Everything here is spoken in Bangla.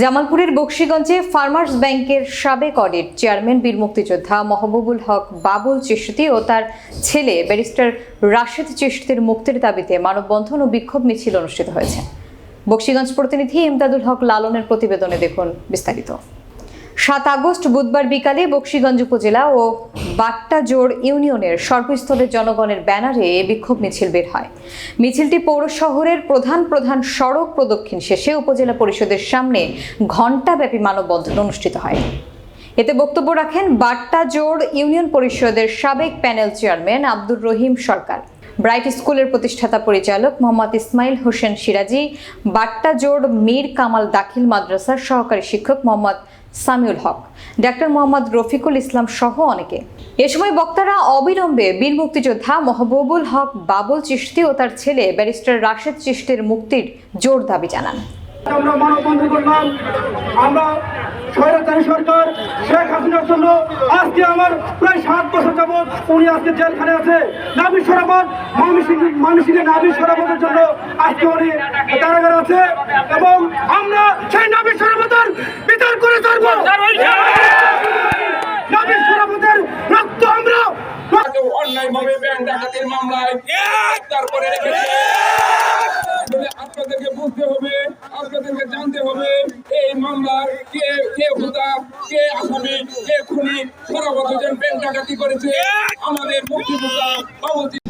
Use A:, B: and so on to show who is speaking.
A: জামালপুরের বক্সিগঞ্জে ফার্মার্স ব্যাংকের সাবেক অডিট চেয়ারম্যান বীর মুক্তিযোদ্ধা মহবুবুল হক বাবুল চিশতি ও তার ছেলে ব্যারিস্টার রাশেদ চিশতির মুক্তির দাবিতে মানববন্ধন ও বিক্ষোভ মিছিল অনুষ্ঠিত হয়েছে। বক্সিগঞ্জ প্রতিনিধি ইমদাদুল হক লালনের প্রতিবেদনে দেখুন বিস্তারিত। সাত আগস্ট বুধবার বিকালে বক্সিগঞ্জ উপজেলা ও বাট্টাজোড় ইউনিয়নের সর্বস্তরের জনগণের ব্যানারে বিক্ষোভ মিছিল বের হয়। মিছিলটি পৌর শহরের প্রধান প্রধান সড়ক প্রদক্ষিণ শেষে উপজেলা পরিষদের সামনে ঘণ্টাব্যাপী মানববন্ধন অনুষ্ঠিত হয়। এতে বক্তব্য রাখেন বাট্টাজোড় ইউনিয়ন পরিষদের সাবেক panel chairman Abdur Rahim Sarkar. Bright স্কুলের প্রতিষ্ঠাতা পরিচালক মোহাম্মদ ইসমাইল হোসেন সিরাজি বাট্টাজোড় মীর কামাল দাখিল মাদ্রাসার সহকারী শিক্ষক মোহাম্মদ সামিউল হক, ডাক্তার মোহাম্মদ রফিকুল ইসলাম সহ অনেকে। এ সময় বক্তারা অবিলম্বে বীর মুক্তিযোদ্ধা মহবুবুল হক, বাবুল চিশতি ও তার ছেলে ব্যারিস্টার রাশেদ চিশতির মুক্তির জোর দাবি জানান।
B: আমরা করলাম আমরা সরকার শেখ আজকে আমার প্রায় সাত বছর যাবৎ উনি আজকে জেলখানে আছে। নাবির সরাবত মানুষের নাবির সরাবতের জন্য আজকে উনি কারাগারে আছে এবং আমরা সেই নাবির সরাবতের বিচার করে রক্ত আমরা
C: মামলায় আপনাদেরকে বুঝতে হবে, আপনাদেরকে জানতে হবে এই মামলার কে কে হুদা কে আসামি কে খুনি সারা বছর ব্যাংক ডাকাতি করেছে আমাদের মুক্তি বাবুজি